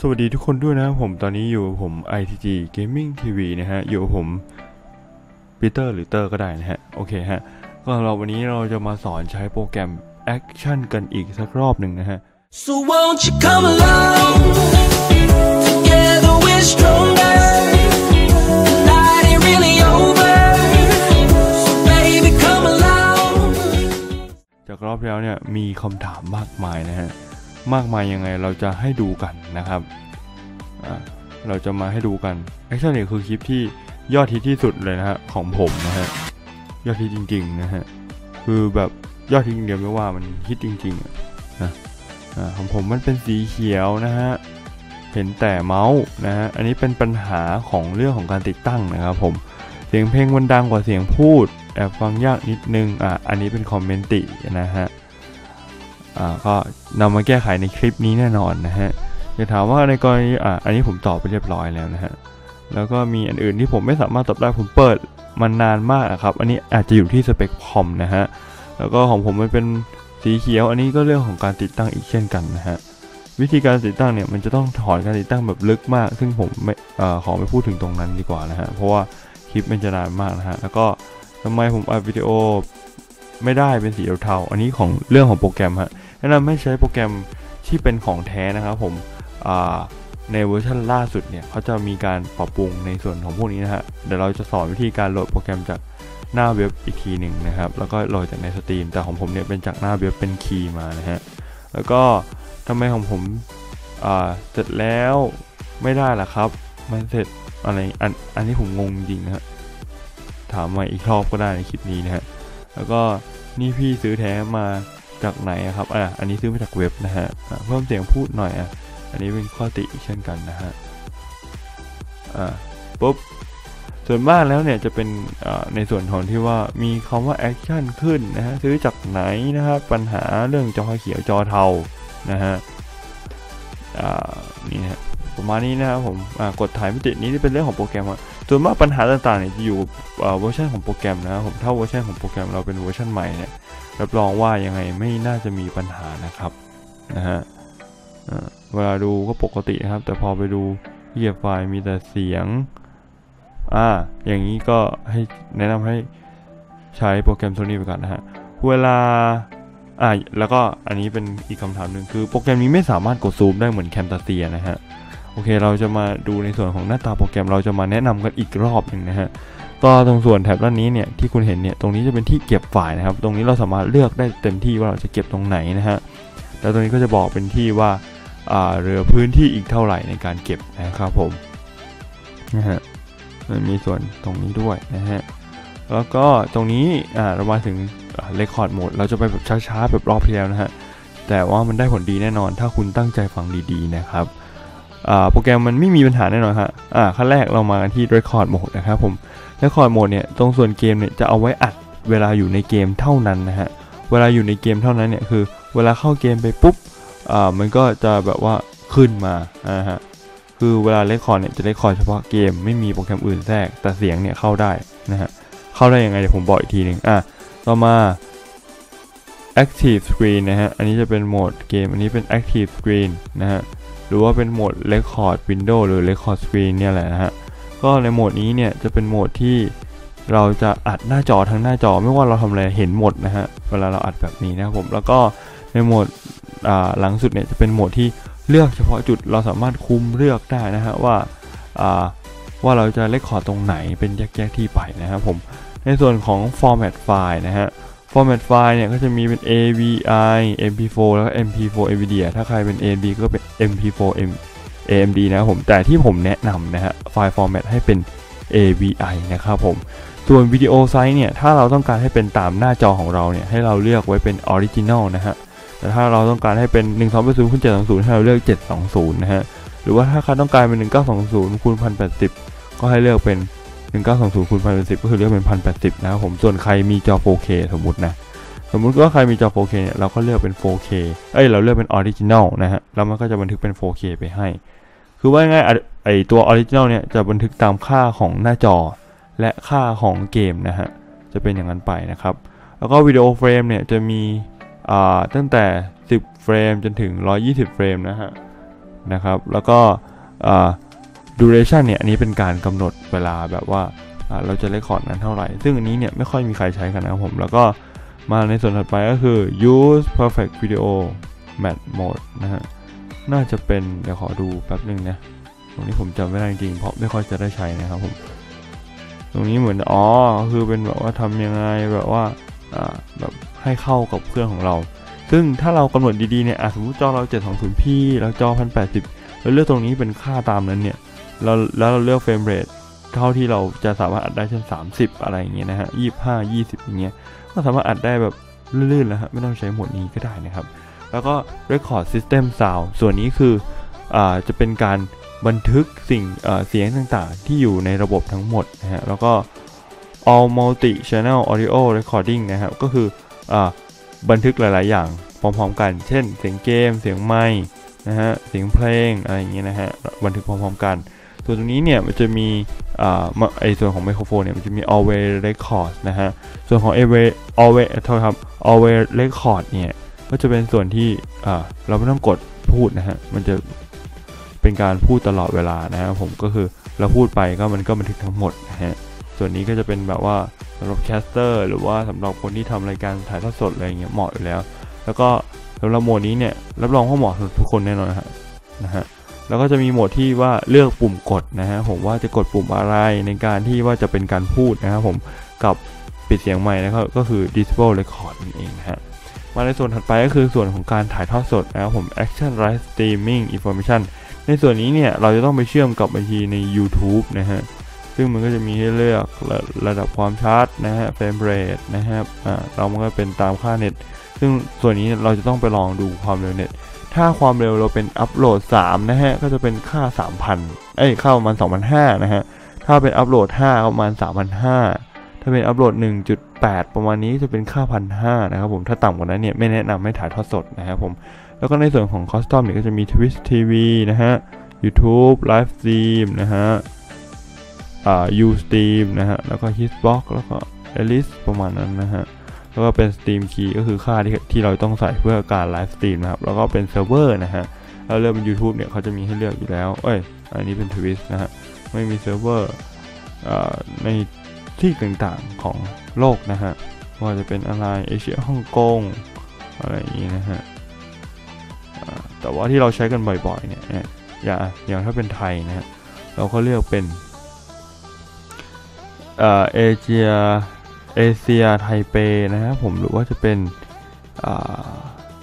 สวัสดีทุกคนด้วยนะครับผมตอนนี้อยู่กับผม ITG Gaming TV นะฮะ อยู่กับผมปีเตอร์หรือเตอร์ก็ได้นะฮะ โอเคฮะ ก็เราวันนี้เราจะมาสอนใช้โปรแกรม Action กันอีกสักรอบหนึ่งนะฮะ So won't you come along? Together we're stronger. The night ain't really over. So baby, come along. จากรอบที่แล้วเนี่ยมีคำถามมากมายนะฮะ มากมายยังไงเราจะให้ดูกันนะครับ เราจะมาให้ดูกัน Action เนี่ยคือคลิปที่ยอดฮิตที่สุดเลยนะฮะของผมนะฮะยอดฮิตจริงๆนะฮะคือแบบยอดฮิตอย่างเดียวไม่ว่ามันฮิตจริงๆอะนะอ่าของผมมันเป็นสีเขียวนะฮะเห็นแต่เมาส์นะฮะอันนี้เป็นปัญหาของเรื่องของการติดตั้งนะครับผมเสียงเพลงมันดังกว่าเสียงพูดแอบฟังยากนิดนึงอะอันนี้เป็นคอมเมนตินะฮะ ก็นำมาแก้ไขในคลิปนี้แน่นอนนะฮะจะถามว่าในกรณีอะอันนี้ผมตอบไปเรียบร้อยแล้วนะฮะแล้วก็มีอันอื่นที่ผมไม่สามารถตอบได้ผมเปิดมันนานมากอะครับ อันนี้อาจจะอยู่ที่สเปคคอมนะฮะแล้วก็ของผมมันเป็นสีเขียว อันนี้ก็เรื่องของการติดตั้งอีกเช่นกันนะฮะวิธีการติดตั้งเนี่ยมันจะต้องถอนการติดตั้งแบบลึกมาก ซึ่งผมไม่เอ่อขอไม่พูดถึงตรงนั้นดีกว่านะฮะเพราะว่าคลิปมันจะนานมากนะฮะแล้วก็ทำไมผมอัดวิดีโอ ไม่ได้เป็นสีเทาๆอันนี้ของเรื่องของโปรแกรมฮะแนะนำให้ใช้โปรแกรมที่เป็นของแท้นะครับผมในเวอร์ชันล่าสุดเนี่ยเขาจะมีการปรับปรุงในส่วนของพวกนี้นะฮะเดี๋ยวเราจะสอนวิธีการโหลดโปรแกรมจากหน้าเว็บอีกทีหนึ่งนะครับแล้วก็โหลดจากในสตรีมแต่ของผมเนี่ยเป็นจากหน้าเว็บเป็นคีย์มานะฮะแล้วก็ทำไมของผมเสร็จแล้วไม่ได้ล่ะครับมันเสร็จอะไรอันอันนี้ผมงงจริงนะฮะถามมาอีกรอบก็ได้ในคลิปนี้นะฮะ แล้วก็นี่พี่ซื้อแท้มาจากไหนครับอะอันนี้ซื้อมาจากเว็บนะฮะเพิ่มเสียงพูดหน่อยอะอันนี้เป็นข้อติเช่นกันนะฮะอ่าปุ๊บส่วนมากแล้วเนี่ยจะเป็นอ่าในส่วนของที่ว่ามีคำว่าแอคชั่นขึ้นนะฮะซื้อจากไหนนะครับปัญหาเรื่องจอเขียวจอเทานะฮะอ่านี่ฮะ ประมาณนี้นะครับผมกดถ่ายมิตินี้ที่เป็นเรื่องของโปรแกรมอะส่วนมากปัญหาต่างๆเนี่ยจะอยู่เวอร์ชันของโปรแกรมนะครับผมถ้าเวอร์ชันของโปรแกรมเราเป็นเวอร์ชันใหม่เนี่ยรับรองว่ายังไงไม่น่าจะมีปัญหานะครับนะฮะเวลาดูก็ปกตินะครับ แต่พอไปดูเหยียบไฟล์มีแต่เสียงอ่าอย่างนี้ก็ให้แนะนำให้ใช้โปรแกรมตัวนี้ไปก่อนนะฮะเวลาอ่าแล้วก็อันนี้เป็นอีกคำถามหนึ่งคือโปรแกรมนี้ไม่สามารถกดซูมได้เหมือนแคมตาเซียนะฮะ อเคเราจะมาดูในส่วนของหน้าตาโปรแกรมเราจะมาแนะนำกันอีกรอบหนึ่งนะฮะก็ตรงส่วนแถบด้านนี้เนี่ยที่คุณเห็นเนี่ยตรงนี้จะเป็นที่เก็บไฟล์นะครับ ตรงนี้เราสามารถเลือกได้เต็มที่ว่าเราจะเก็บตรงไหนนะฮะแล้วตรงนี้ก็จะบอกเป็นที่ว่าเหลือพื้นที่อีกเท่าไหร่ในการเก็บนะครับผมนะฮะมันมีส่วนตรงนี้ด้วยนะฮะแล้วก็ตรงนี้อ่าเรามาถึงเรคคอร์ดโหมดเราจะไปแบบช้าๆแบบรอบที่แล้วนะฮะแต่ว่ามันได้ผลดีแน่นอนถ้าคุณตั้งใจฟังดีๆนะครับ โปรแกรมมันไม่มีปัญหาแน่นอนฮะอ่าขั้นแรกเรามากันที่ Record Mode นะครับผม Record Mode เนี่ยตรงส่วนเกมเนี่ยจะเอาไว้อัดเวลาอยู่ในเกมเท่านั้นนะฮะ เวลาอยู่ในเกมเท่านั้นเนี่ยคือ เวลาเข้าเกมไปปุ๊บอ่ามันก็จะแบบว่าขึ้นมาอ่าฮะคือเวลา Record เนี่ยจะ Record เฉพาะเกมไม่มีโปรแกรมอื่นแทรกแต่เสียงเนี่ยเข้าได้นะฮะเข้าได้ยังไงเดี๋ยวผมบอกอีกทีหนึ่งอะต่อมา Active Screen นะฮะอันนี้จะเป็นโหมดเกมอันนี้เป็น Active Screen นะฮะ หรือว่าเป็นโหมด Record Window หรือ Record Screen เนี่ยแหละนะฮะ ก็ในโหมดนี้เนี่ยจะเป็นโหมดที่เราจะอัดหน้าจอทั้งหน้าจอไม่ว่าเราทำอะไรเห็นหมดนะฮะ เวลาเราอัดแบบนี้นะครับผม แล้วก็ในโหมดหลังสุดเนี่ยจะเป็นโหมดที่เลือกเฉพาะจุดเราสามารถคุมเลือกได้นะฮะว่าอ่าว่าเราจะเลคคอร์ดตรงไหนเป็นแยกๆที่ไปนะครับผม ในส่วนของ format file นะฮะ format file เนี่ยก็จะมีเป็น AVI MP4 แล้วก็ MP4 NVIDIA ถ้าใครเป็น AMD ก็เป็น MP4 M AMD นะผมแต่ที่ผมแนะนำนะฮะไฟล์ format ให้เป็น AVI นะครับผม ส่วนวิดีโอไซส์เนี่ย ถ้าเราต้องการให้เป็นตามหน้าจอของเราเนี่ย ให้เราเลือกไว้เป็น Original นะฮะ แต่ถ้าเราต้องการให้เป็น 1 2 8 0คูณ720 ให้เราเลือก 720 นะฮะ หรือว่าถ้าใครต้องการเป็น 1920คูณ1080 ก็ให้เลือกเป็น 1920คูณ1080ก็คือเลือกเป็น1080นะครับผมส่วนใครมีจอ 4K สมมตินะสมมุติว่าใครมีจอ 4K เนี่ยเราก็เลือกเป็น 4K เอ้ยเราเลือกเป็น Original นะฮะแล้วมันก็จะบันทึกเป็น 4K ไปให้ คือว่าง่ายๆไอตัว Original เนี่ยจะบันทึกตามค่าของหน้าจอ และค่าของเกมนะฮะจะเป็นอย่างนั้นไปนะครับ แล้วก็วิดีโอเฟรมเนี่ยจะมีอ่าตั้งแต่ 10 เฟรมจนถึง 120 เฟรมนะฮะนะครับแล้วก็อ่า duration เนี่ยอันนี้เป็นการกำหนดเวลาแบบว่าเราจะเลคคอร์ดนั้นเท่าไหร่ ซึ่งอันนี้เนี่ยไม่ค่อยมีใครใช้กันนะผม แล้วก็มาในส่วนถัดไปก็คือ use perfect video match mode นะฮะ น่าจะเป็น เดี๋ยวขอดูแป๊บหนึ่งนะ ตรงนี้ผมจำไม่ได้จริงเพราะไม่ค่อยจะได้ใช้นะครับผม ตรงนี้เหมือน อ๋อ คือเป็นแบบว่าทำยังไงแบบว่าอ่าแบบให้เข้ากับเครื่องของเรา ซึ่งถ้าเรากำหนดดีๆเนี่ยสมมติจอเรา 720p แล้วจอ 1080เราเลือกตรงนี้เป็นค่าตามนั้นเนี่ย เราแล้วเราเลือกเฟรมเรทเท่าที่เราจะสามารถอัดได้เช่น 30 อะไรอย่างเงี้ยนะฮะ25 20อย่างเงี้ยก็สามารถอัดได้แบบลื่นๆแล้วฮะไม่ต้องใช้โหมดนี้ก็ได้นะครับ แล้วก็ Record System Sound ส่วนนี้คืออ่าจะเป็นการบันทึกสิ่งเสียงต่างๆ ที่อยู่ในระบบทั้งหมดนะฮะแล้วก็ all multi channel audio recording นะครับก็คืออบันทึกหลายๆ อย่างพร้อมๆ กัน เช่น เสียงเกม เสียงไมค์นะฮะ เสียงเพลง อะไรอย่างเงี้ยนะฮะ บันทึกพร้อมๆ กัน ส่วนตรงนี้เนี่ยมันจะมีอ่าไอส่วนของไมโครโฟนเนี่ยมันจะมี always record นะฮะ ส่วนของ always always โทษครับ always record เนี่ยก็จะเป็นส่วนที่อ่าเราไม่ต้องกดพูดนะฮะ มันจะเป็นการพูดตลอดเวลานะครับผมก็คือเราพูดไปก็มันก็บันทึกทั้งหมดนะฮะ ส่วนนี้ก็จะเป็นแบบว่าสำหรับแคสเตอร์หรือว่าสำหรับคนที่ทำรายการถ่ายทอดสดอะไรอย่างเงี้ยเหมาะอยู่แล้ว แล้วก็สำหรับโหมดนี้เนี่ยรับรองว่าเหมาะสำหรับทุกคนแน่นอนนะฮะนะฮะ แล้วก็จะมีโหมดที่ว่าเลือกปุ่มกดนะฮะผมว่าจะกดปุ่มอะไรในการที่ว่าจะเป็นการพูดนะครับผมกับปิดเสียงใหม่นะครับก็คือ disable record นั่นเองนะฮะมาในส่วนถัดไปก็คือส่วนของการถ่ายทอดสดนะครับผม action live streaming information ในส่วนนี้เนี่ยเราจะต้องไปเชื่อมกับบัญชีใน YouTube นะฮะซึ่งมันก็จะมีให้เลือกระระดับความชัดนะฮะเฟรมเรทนะครับอ่าเรามันก็เป็นตามค่าเน็ตซึ่งส่วนนี้เราจะต้องไปลองดูความเร็วเน็ต ถ้าความเร็วเราเป็นอัปโหลด3นะฮะ ก็จะเป็นค่า 3,000เอ้ยค่าประมาณ2,500นะฮะ ถ้าเป็นอัปโหลด5ประมาณ3,500ถ้าเป็นอัปโหลด 1.8 ประมาณนี้จะเป็นค่า1,500นะครับผม ถ้าต่ำกว่านั้นเนี่ยไม่แนะนำให้ถ่ายทอดสดนะครับผม แล้วก็ในส่วนของคอสตอมเนี่ยก็จะมี Twitch TV นะฮะ YouTube Live Stream นะฮะอ่า Ustream นะฮะ แล้วก็ Hitbox แล้วก็ Alice ประมาณนั้นนะฮะ แล้วก็เป็น Steam Key ก็คือค่าที่ที่เราต้องใส่เพื่อการไลฟ์สตรีมนะครับ แล้วก็เป็นเซิร์ฟเวอร์นะฮะแล้วเริ่มเป็น YouTube เนี่ยเขาจะมีให้เลือกอยู่แล้ว เอ้ย อันนี้เป็น Twitch นะฮะ ไม่มีเซิร์ฟเวอร์ในที่ต่างๆของโลกนะฮะ ว่าจะเป็นอะไรเอเชียฮ่องกงอะไรอย่างนี้นะฮะแต่ว่าที่เราใช้กันบ่อยๆเนี่ยอย่างอย่างถ้าเป็นไทยนะฮะ เราก็เลือกเป็นเอเอเชีย เอเชียไทเปนะครับผมหรือว่าจะเป็น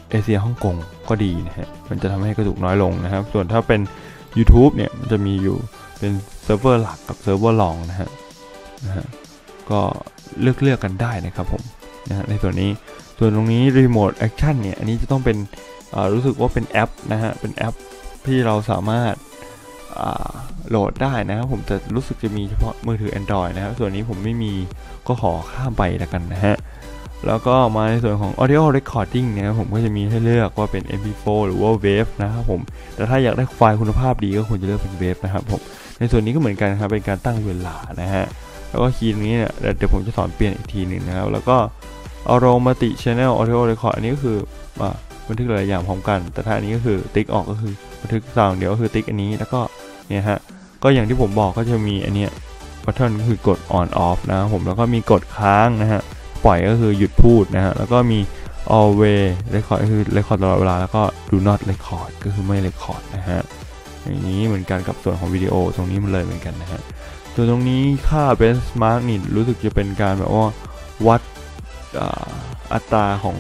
เอเชียฮ่องกงก็ดีนะฮะมันจะทำให้กระตุกน้อยลงนะครับ ส่วนถ้าเป็น YouTube เนี่ยมันจะมีอยู่เป็นเซิร์ฟเวอร์หลักกับเซิร์ฟเวอร์รองนะฮะนะฮะก็เลือกเลือกกันได้นะครับผมนะฮะในส่วนนี้ส่วนตรงนี้ Remote Action เนี่ยอันนี้จะต้องเป็นรู้สึกว่าเป็นแอปนะฮะเป็นแอปที่เราสามารถา โหลดได้นะครับผมแต่รู้สึกจะมีเฉพาะมือถือ Android นะครับ ส่วนนี้ผมไม่มีก็ขอข้ามไปแล้วกันนะฮะ แล้วก็มาในส่วนของ Audio Recording นะครับผมก็จะมีให้เลือกว่าเป็น MP4 หรือว่า Wave นะครับผม แต่ถ้าอยากได้ไฟล์คุณภาพดีก็ควรจะเลือกเป็น Wave นะครับผม ในส่วนนี้ก็เหมือนกันครับเป็นการตั้งเวลานะฮะ แล้วก็คีย์นี้เนี่ยเดี๋ยวผมจะสอนเปลี่ยนอีกทีหนึ่งนะครับ แล้วก็ Aromatic Channel Audio Record อันนี้ก็คือบันทึกหลายอย่างพร้อมกัน แต่ถ้าอันนี้ก็คือติ๊กออกก็คือบันทึกซาวด์เดียวก็คือติ๊กอันนี้แล้วก็เนี่ยฮะ ก็อย่างที่ผมบอกก็จะมีอันเนี้ยบัตเทิลก็คือกด on off นะผมแล้วก็มีกดค้างนะฮะปล่อยก็คือหยุดพูดนะฮะแล้วก็มี always record ก็คือ record ตลอดเวลาแล้วก็ do not record ก็คือไม่ record นะฮะอย่างนี้เหมือนกันกับส่วนของวิดีโอตรงนี้มันเลยเหมือนกันนะฮะส่วนตรงนี้ค่า benchmark นี่รู้สึกจะเป็นการแบบว่าวัดอัตราของ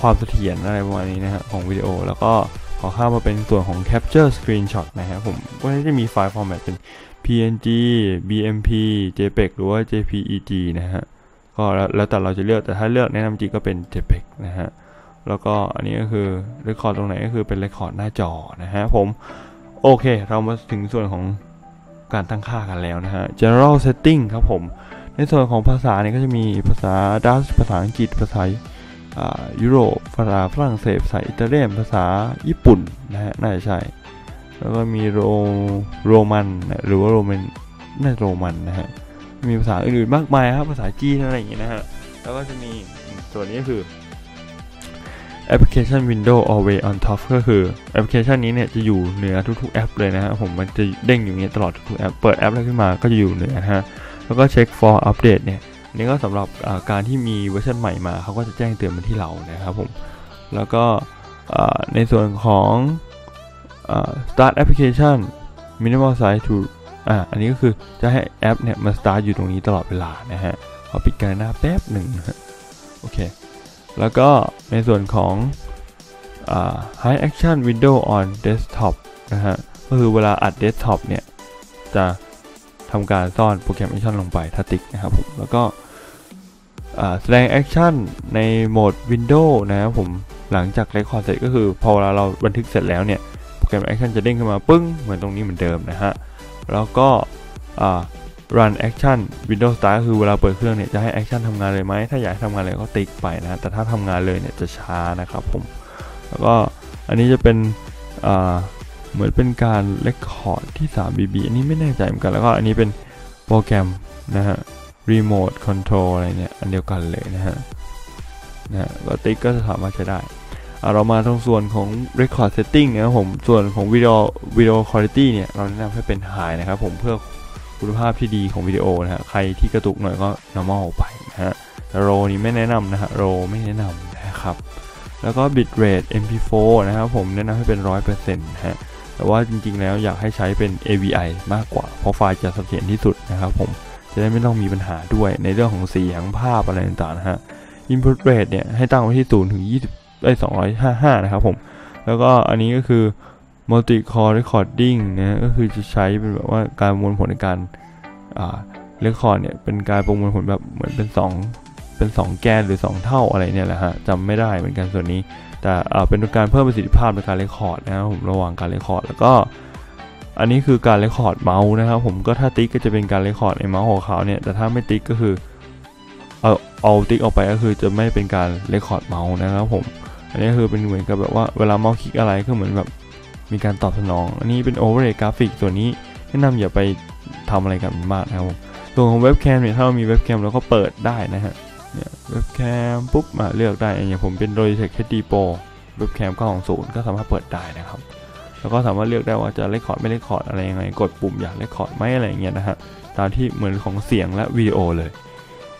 ความเสถียรอะไรประมาณนี้นะฮะของวิดีโอแล้วก็ ขอข้ามมาเป็นส่วนของ capture screenshot นะฮะผมก็จะมีไฟล์ format เป็น PNG BMP JPEG หรือว่า JPEG นะฮะก็แล้วแต่เราจะเลือกแต่ถ้าเลือกแนะนำจริงก็เป็น JPEG นะฮะแล้วก็อันนี้ก็คือ record ตรงไหนก็คือเป็น record หน้าจอนะฮะผมโอเค เรามาถึงส่วนของการตั้งค่ากันแล้วนะฮะ general setting ครับผม ในส่วนของภาษาเนี่ยก็จะมีภาษาดัชภาษาอังกฤษภาษา ยุโรปภาษาฝรั่งเศสภาษาอิตาเลียนภาษาญี่ปุ่นนะฮะน่าจะใช่ แล้วก็มีโรโรมันนะหรือว่าโรมันน่าโรมันนะฮะมีภาษาอื่นๆมากมายครับภาษาจีนอะไรอย่างงี้นะฮะแล้วก็จะมีส่วนนี้คือ application window always on top ก็คือแอปพลิเคชันนี้เนี่ยจะอยู่เหนือทุกๆแอปเลยนะฮะผมมันจะเด้งอยู่อย่างนี้ตลอดทุกๆแอปเปิดแอปอะไรขึ้นมาก็จะอยู่เหนือนะฮะแล้วก็เช็ค for update เนี่ย นนี้ก็สำหรับการที่มีเวอร์ชันใหม่มาเขาก็จะแจ้งเตือนมาที่เรานะครับผม แล้วก็ในส่วนของอ start application minimal size to อ่าอันนี้ก็คือจะให้แอปเนี่ยมา start อยู่ตรงนี้ตลอดเวลานะฮะขอปิดการหน้าแป๊บหนึ่งโอเค แล้วก็ในส่วนของอ high action window on desktop นะฮะก็คือเวลาอัด desktop เนี่ยจะทำการซ่อนโปรแกรมแอคชั่นลงไปถ้าติ๊กนะครับผม แล้วก็ แสดงแอคชั่นในโหมด Windows นะครับผมหลังจากเรคคอร์ดเสร็จก็คือพอเวลาเราบันทึกเสร็จแล้วเนี่ยโปรแกรมแอคชั่นจะเด้งขึ้นมาปึ้งเหมือนตรงนี้เหมือนเดิมนะฮะแล้วก็ run action Windows Start ก็คือเวลาเปิดเครื่องเนี่ยจะให้แอคชั่นทำงานเลยไหม ถ้าอยากทำงานเลยก็ติ๊กไปนะ แต่ถ้าทำงานเลยเนี่ยจะช้านะครับผม แล้วก็อันนี้จะเป็นเหมือนเป็นการเลคคอร์ดที่ 3BB อันนี้ไม่แน่ใจเหมือนกัน แล้วก็อันนี้เป็นโปรแกรมนะฮะ Remote Control อะไรเนี่ย อันเดียวกันเลยนะฮะ นะฮะก็ติ๊กก็จะสามารถใช้ได้อะเรามาตรงส่วนของ Record Setting นะครับผม ส่วนของวิดีโอวิดีโอ Quality เนี่ย เราแนะนำให้เป็น High นะครับผมเพื่อคุณภาพที่ดีของวิดีโอนะฮะ ใครที่กระตุกหน่อยก็ normal ไปนะฮะแต่โรนี้ไม่แนะนำนะฮะโรไม่แนะนำนะครับ แล้วก็ bitrate MP4 นะครับผมแนะนำให้เป็น 100%นะฮะ แต่ว่าจริงๆแล้วอยากให้ใช้เป็น AVI มากกว่า เพราะไฟล์จะเสถียรที่สุดนะครับผม จะได้ไม่ต้องมีปัญหาด้วยในเรื่องของเสียงภาพอะไรต่างๆนะฮะ Input rate เนี่ยให้ตั้งไว้ที่0ถึง20ได้255 นะครับผม แล้วก็อันนี้ก็คือ multi core recording นะก็คือจะใช้เป็นแบบว่าการประมวลผลในการอ่า record เนี่ยเป็นการประมวลผลแบบเหมือนเป็น 2 เป็น 2 แกนหรือ 2 เท่าอะไรเนี่ยแหละฮะจำไม่ได้เหมือนกันส่วนนี้ แต่เป็นการเพิ่มประสิทธิภาพในการเรคคอร์ดนะครับผมระหว่างการเรคคอร์ดแล้วก็ อันนี้คือการเรคคอร์ดเมาส์นะครับผมก็ถ้าติ๊กก็จะเป็นการเรคคอร์ดในเมาส์ของเขาเนี่ยแต่ถ้าไม่ติ๊กก็คือเอาเอาติ๊กออกไปก็คือจะไม่เป็นการเรคคอร์ดเมาส์นะครับผมอันนี้คือเป็นเหมือนกับแบบว่าเวลาเมาส์คลิกอะไรก็เหมือนแบบมีการตอบสนอง อันนี้เป็นโอเวอร์เรย์กราฟิกส่วนี้แนะนำอย่าไปทำอะไรกับมันมากนะครับผมส่วของเว็บแคมเนี่ยถ้าเรามีเว็บแคมเราก็เปิดได้นะฮะเนี่ยเว็บแคมปุ๊บมาเลือกได้อย่างผมเป็น Logitech HD Pro เว็บแคม920ก็สามารถเปิดได้นะครับ แล้วก็สามารถเลือกได้ว่าจะเลคคอร์ดไม่เลคคอร์ดอะไรยังไง กดปุ่มอยากเลคคอร์ดไหมอะไรอย่างเงี้ยนะฮะ ตามที่เหมือนของเสียงและวิดีโอเลย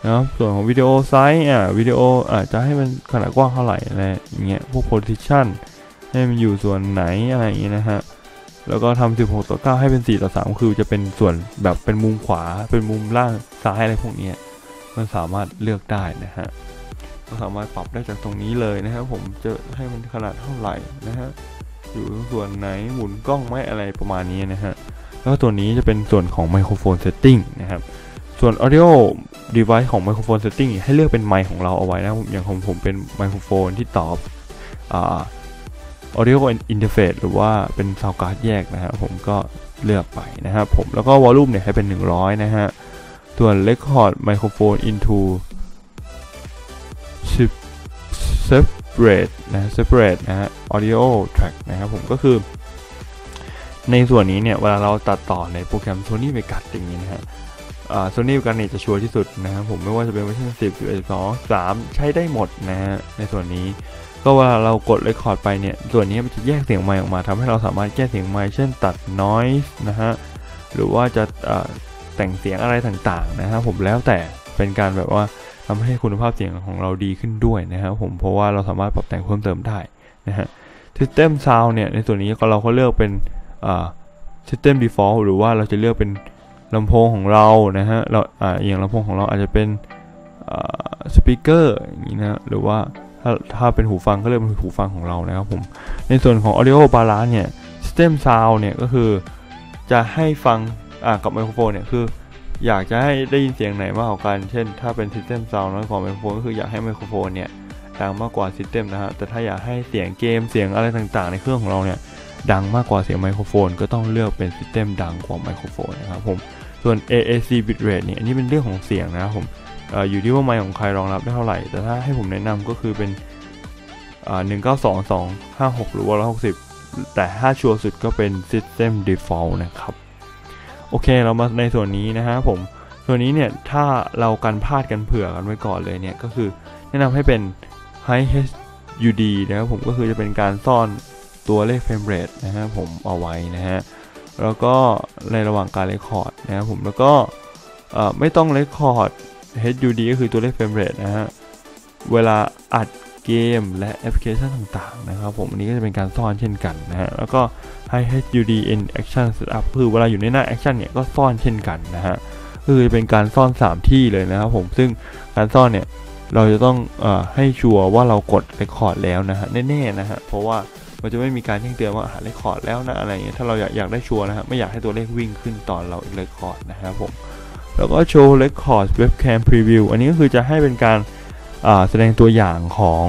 นะครับส่วนของวิดีโอไซส์อะวิดีโออาจจะให้มันขนาดกว้างเท่าไหร่อะไรอย่างเงี้ยพวก position ให้มันอยู่ส่วนไหนอะไรอย่างเงี้ยนะฮะแล้วก็ทำ16 ต่อ 9 ให้เป็น 4 ต่อ 3 คือจะเป็นส่วนแบบเป็นมุมขวา เป็นมุมล่าง ซ้ายอะไรพวกนี้ มันสามารถเลือกได้นะฮะก็สามารถปรับได้จากตรงนี้เลยนะครับผมจะให้มันขนาดเท่าไหร่นะฮะ อยู่ส่วนไหนหมุนกล้องไหมอะไรประมาณนี้นะฮะ แล้วก็ตัวนี้จะเป็นส่วนของไมโครโฟนเซตติ้งนะครับ ส่วน audio device ของไมโครโฟนเซตติ้งให้เลือกเป็นไมค์ของเราเอาไว้นะอย่างของผมเป็นไมโครโฟนที่ตอบอ่า audio interface หรือว่าเป็น sound card แยกนะครับผมก็เลือกไปนะครับผมแล้วก็ volume เนี่ยให้เป็น 100 นะฮะส่วน record microphone into separate นะ separate นะฮะ audio track นะครับผมก็คือในส่วนนี้เนี่ยเวลาเราตัดต่อในโปรแกรม Sony Vegas อย่างนี้นะฮะอ่า Sony Vegas เนี่ยจะชัวร์ที่สุดนะครับผมไม่ว่าจะเป็นเวอร์ชัน10 11 12 3 ใช้ได้หมดนะฮะในส่วนนี้ก็เวลาเรากด record ไปเนี่ย ส่วนนี้มันจะแยกเสียงไมค์ออกมาทำให้เราสามารถแก้เสียงไมค์เช่นตัด noise นะฮะหรือว่าจะแต่งเสียงอะไรต่างๆนะครับผมแล้วแต่เป็นการแบบว่า ทำให้คุณภาพเสียงของเราดีขึ้นด้วยนะครับผมเพราะว่าเราสามารถปรับแต่งเพิ่มเติมได้นะฮะ System Sound เนี่ยในส่วนนี้ก็เราก็เลือกเป็น System Default หรือว่าเราจะเลือกเป็นลำโพงของเรานะฮะเราออย่างลำโพงของเราอาจจะเป็นสปีกเกอร์อย่างนี้นะหรือว่าถ้าถ้าเป็นหูฟังก็เลือกเป็นหูฟังของเรานะครับผมในส่วนของ Audio Balance เนี่ย System Sound เนี่ยก็คือจะให้ฟังกับไมโครโฟนเนี่ยคือ อยากจะให้ได้ยินเสียงไหนมากกว่ากัน เช่น ถ้าเป็น System Sound น้อยกว่าไมโครโฟนก็คืออยากให้ไมโครโฟนเนี่ยดังมากกว่า System นะฮะ แต่ถ้าอยากให้เสียงเกมเสียงอะไรต่างๆ ในเครื่องของเราเนี่ยดังมากกว่าเสียงไมโครโฟน ก็ต้องเลือกเป็น System ดังกว่าไมโครโฟนนะครับผม ส่วน AAC bitrate เนี่ยอันนี้เป็นเรื่องของเสียงนะครับผมอออยู่ที่ว่าไมค์ของใครรองรับได้เท่าไหร่ แต่ถ้าให้ผมแนะนำก็คือเป็นอ่า192256หรือว่า160แต่ถ้าชัวร์สุดก็เป็น System Default นะครับ โอเคเรามาในส่วนนี้นะฮะผมส่วนนี้เนี่ยถ้าเรากันพลาดกันเผื่อกันไว้ก่อนเลยเนี่ยก็คือแนะนำให้เป็น High HUD นะครับผมก็คือจะเป็นการซ่อนตัวเลขเฟรมเรทนะฮะผมเอาไว้นะฮะแล้วก็ในระหว่างการเรคคอร์ดนะครับผมแล้วก็ไม่ต้องเรคคอร์ด HUD ก็คือตัวเลขเฟรมเรทนะฮะเวลาอัด เกมและแอปพลิเคชันต่างๆนะครับผมอันนี้ก็จะเป็นการซ่อนเช่นกันนะฮะแล้วก็ให้ HUD in action setup คือเวลาอยู่ในหน้า action เนี่ยก็ซ่อนเช่นกันนะฮะคือจะเป็นการซ่อน 3 ที่เลยนะครับผมซึ่งการซ่อนเนี่ยเราจะต้องอให้ชัวร์ว่าเรากดเรคคอร์ดแล้วนะฮะแน่ๆนะฮะเพราะว่ามันจะไม่มีการแจ้งเตือนว่าเรคคอร์ดแล้วนะอะไรเงี้ยถ้าเราอยากอยากได้ชัวร์นะฮะไม่อยากให้ตัวเลขวิ่งขึ้นตอนเราเรคคอร์ดนะครับผมแล้วก็โชว์ Record Webcam Preview อันนี้ก็คือจะให้เป็นการ แสดงตัวอย่างของ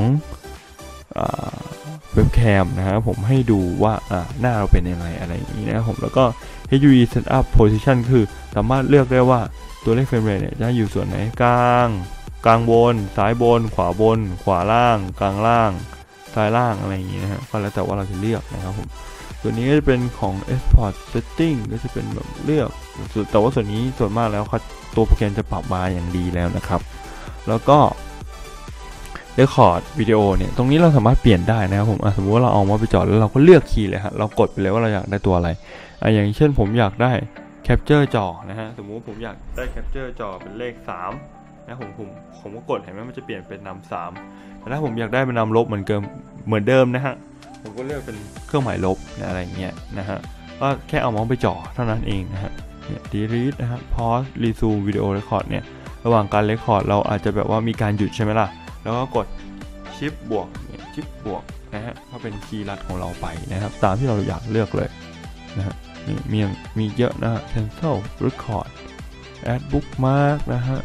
เว็บแคมนะครับผมให้ดูว่าอ่าหน้าเราเป็นยังไงอะไรอย่างนี้นะครับผมแล้วก็ HUD Setup Position คือสามารถเลือกได้ว่าตัวเลขเฟรมเรทเนี่ยจะอยู่ส่วนไหนกลางกลางบน ซ้ายบน ขวาบน ขวาล่าง กลางล่าง ซ้ายล่างอะไรอย่างนี้นะฮะก็แล้วแต่ว่าเราจะเลือกนะครับผมส่วนนี้ก็จะเป็นของ Export Setting ก็จะเป็นแบบเลือกแต่ว่าส่วนนี้ส่วนมากแล้วตัวโปรแกรมจะปรับมาอย่างดีแล้วนะครับ แล้วก็ เรคคอร์ดวิดีโอเนี่ยตรงนี้เราสามารถเปลี่ยนได้นะครับผมสมมติว่าเราเอามาไปจอดแล้วเราก็เลือกคีย์เลยฮะเรากดไปเลยว่าเราอยากได้ตัวอะไรอะอย่างเช่นผมอยากได้แคปเจอร์จอนะฮะสมมุติผมอยากได้แคปเจอร์จอเป็นเลข 3 นะผมผมผมก็กดเห็นไหมมันจะเปลี่ยนเป็นนำสามแต่ถ้าผมอยากได้เป็นนำลบเหมือนเดิมเหมือนเดิมนะฮะผมก็เลือกเป็นเครื่องหมายลบนะอะไรเงี้ยนะฮะก็แค่เอามาส์ไปจ่อเท่านั้นเองนะฮะเนี่ย delete นะฮะ pause resume video record เนี่ยระหว่างการ record เราอาจจะแบบว่ามีการหยุดใช่ไหมล่ะ แล้วก็กดชิปบวกเนี่ยชิปบวกนะฮะก็เป็นคีย์ลัดของเราไปนะครับ ตามที่เราอยากเลือกเลยนะฮะนี่มีมีเยอะนะฮะ cancel record add bookmark นะฮะ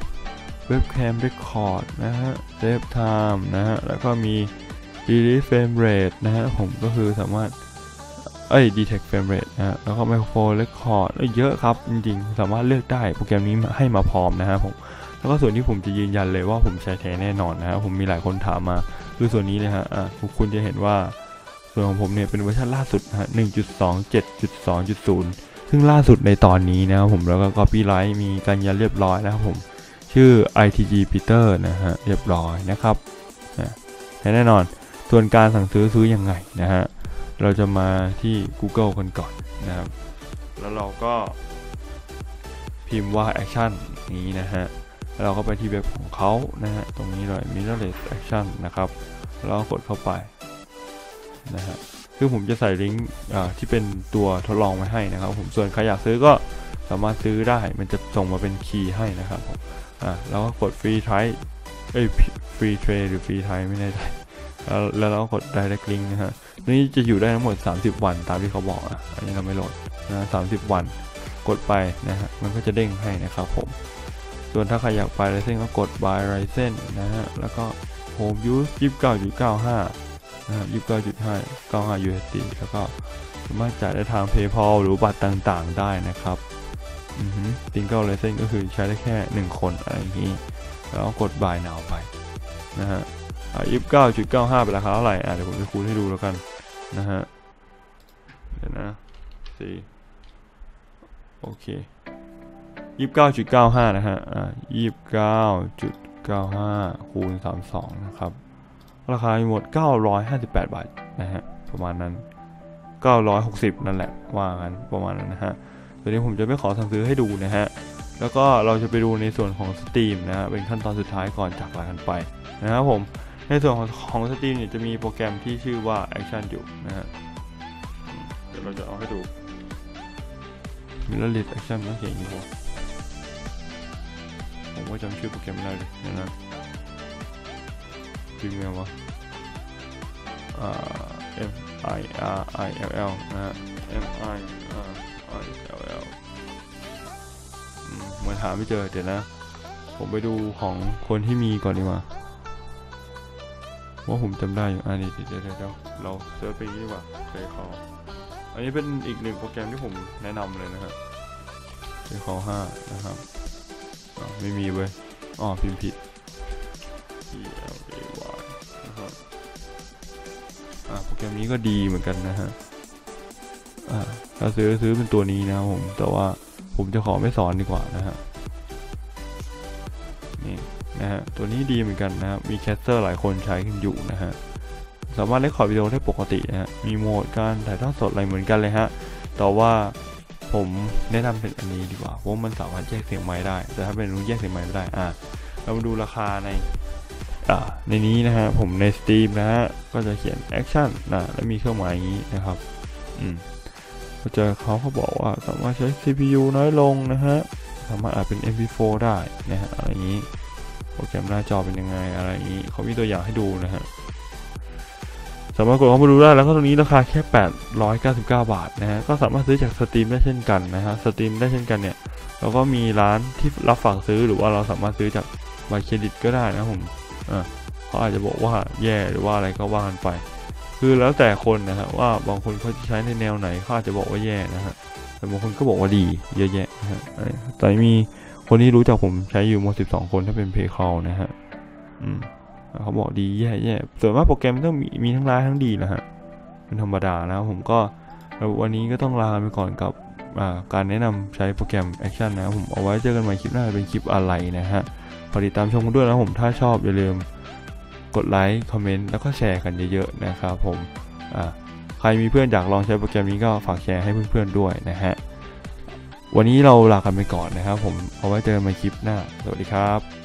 webcam record นะฮะ save time นะฮะ แล้วก็มี delete frame rate นะฮะ ผมก็คือสามารถ เอ้ย detect frame rate นะฮะ แล้วก็ microphone record เยเยอะครับ จริงๆ สามารถเลือกได้ โปรแกรมนี้ให้มาพร้อมนะฮะผม แล้วก็ส่วนที่ผมจะยืนยันเลยว่าผมใช้แท้แน่นอนนะฮะผมมีหลายคนถามมาคือส่วนนี้เลยฮะอะคุณจะเห็นว่าส่วนของผมเนี่ยเป็นเวอร์ชันล่าสุดฮะ1.27.2.0 ซึ่งล่าสุดในตอนนี้นะครับผมแล้วก็ copyright มีการยันเรียบร้อยนะครับผมชื่อ ITG Peter นะฮะเรียบร้อยนะครับนะแน่นอน ส่วนการสั่งซื้อซื้อยังไงนะฮะเราจะมาที่ Google กันก่อนนะครับ แล้วเราก็พิมพ์ว่า action นี้นะฮะ เราก็ไปที่เว็บของเขานะฮะตรงนี้เลย Mirrorless Action นะครับแล้วกดเข้าไปนะฮะคือผมจะใส่ลิงก์ที่เป็นตัวทดลองไว้ให้นะครับผมส่วนใครอยากซื้อก็สามารถซื้อได้มันจะส่งมาเป็นคีย์ให้นะครับผมอ่าแล้วก็กด Free Try เอ้ย Free Trade หรือ Free Try ไม่แน่ใจแล้วแล้วเราก็กด Direct Link นะฮะนี่จะอยู่ได้ทั้งหมด 30 วันตามที่เขาบอกอะอันนี้เราไม่โหลดนะ30วันกดไปนะฮะมันก็จะเด้งให้นะครับผม ส่วนถ้าใครอยากไปไรเส้นก็กด buy ไรเส้นนะฮะ แล้วก็ home use 29.95นะฮะ29.5 95 USD แล้วก็สามารถจ่ายได้ทาง PayPal หรือบัตรต่างๆ ได้นะครับอือฮึ single license ก็คือใช้ได้แค่ 1 คนอะไรอย่างนี้ แล้วกด buy now ไปนะฮะอะ29.95เป็นราคาเท่าไหร่อะเดี๋ยวผมจะคูณให้ดูแล้วกันนะฮะ เดี๋ยวนะสี่โอเค ยี่สิบเก้าจุดเก้าห้านะฮะอ่ายี่สิบเก้าจุดเก้าห้าคูณสามสองนะครับ ราคาหมดเก้าร้อยห้าสิบแปดบาทนะฮะประมาณนั้นเก้าร้อยหกสิบนั่นแหละว่ากันประมาณนั้นนะฮะตัวนี้ผมจะไม่ขอสั่งซื้อให้ดูนะฮะแล้วก็เราจะไปดูในส่วนของ Steam นะฮะเป็นขั้นตอนสุดท้ายก่อนจากลากันไปนะครับผมในส่วนของของ Steam เนี่ยจะมีโปรแกรมที่ชื่อว่า Action อยู่นะฮะเดี๋ยวเราจะเอาให้ดู Mirrorless Action ต้องเขียนอย่างนี้ ผมก็จำชื่อโปรแกรมไม่ได้เลยนะพิมพ์ไงวะอ่า M I R I L L นะฮะ M I R I L L มเหมือนหาไม่เจอเดี๋ยวนะ ผมไปดูของคนที่มีก่อนดีกว่าว่าผมจำได้อยู่อันนี้เดี๋ยวเดี๋ยวเราเซิร์ชไปดีกว่าเคยคออันนี้เป็นอีกหนึ่งโปรแกรมที่ผมแนะนำเลยนะฮะเคยคอห้านะครับ ไม่มีเว้ย อ๋อ พิมพ์ผิด P L A Y นะครับอ่าโปรแกรมนี้ก็ดีเหมือนกันนะฮะ อ่าถ้าซื้อซื้อเป็นตัวนี้นะผม แต่ว่าผมจะขอไม่สอนดีกว่านะฮะ นี่นะฮะ ตัวนี้ดีเหมือนกันนะครับมีแคสเตอร์หลายคนใช้กันอยู่นะฮะ สามารถเล่นคอวิดีโอได้ปกตินะฮะ มีโหมดการถ่ายทอดสดอะไรเหมือนกันเลยฮะ แต่ว่า ผมแนะนำเป็นอันนี้ดีกว่าเพราะว่ามันสามารถแยกเสียงไม้ได้ แต่ถ้าเป็นรู้แยกเสียงไม้ไม่ได้อะเรามาดูราคาในอ่าในนี้นะฮะผมใน Steam นะฮะก็จะเขียน Action นนะแล้วมีเครื่องหมายอย่างนี้นะครับอืมก็เจอเขาเขาบอกว่าสามารถใช้ CPU น้อยลงนะฮะสามารถอาจเป็น MP4 ได้นะฮะอะไรอย่างนี้โปรแกรมหน้าจอเป็นยังไงอะไรอย่างนี้เขามีตัวอย่างให้ดูนะฮะามารถกดเข้ามาดูได้แล้วก็ตรงนี้ราคาแค่ 899 บาทนะฮะก็สามารถซื้อจากสตรีมได้เช่นกันนะฮะสตรีมได้เช่นกันเนี่ยเราก็มีร้านที่รับฝากซื้อหรือว่าเราสามารถซื้อจากบัตรเครดิตก็ได้นะผมอ่าเขาอาจจะบอกว่าแย่หรือว่าอะไรก็ว่ากันไป คือแล้วแต่คนนะฮะว่าบางคนเขาจะใช้ในแนวไหนเขาอาจจะบอกว่าแย่นะฮะแต่บางคนก็บอกว่าดีเยอะแยะนะฮะเอ้ยแต่มีคนที่รู้จักผมใช้อยู่หมด12 คนถ้าเป็นเพย์คอลนะฮะอืม เขาบอกดีแย่แย่ส่วนมากโปรแกรมต้องมีมีทั้งร้ายทั้งดีนะฮะเป็นธรรมดานะผมก็วันนี้ก็ต้องลาไปก่อนกับการแนะนำใช้โปรแกรม Action นะผมเอาไว้เจอกันใหม่คลิปหน้าเป็นคลิปอะไรนะฮะฝากติดตามชมกันด้วยนะผมถ้าชอบอย่าลืมกดไลค์คอมเมนต์แล้วก็แชร์กันเยอะๆนะครับผมใครมีเพื่อนอยากลองใช้โปรแกรมนี้ก็ฝากแชร์ให้เพื่อนๆด้วยนะฮะวันนี้เราลากันไปก่อนนะครับผมเอาไว้เจอกันใหม่คลิปหน้า สวัสดีครับ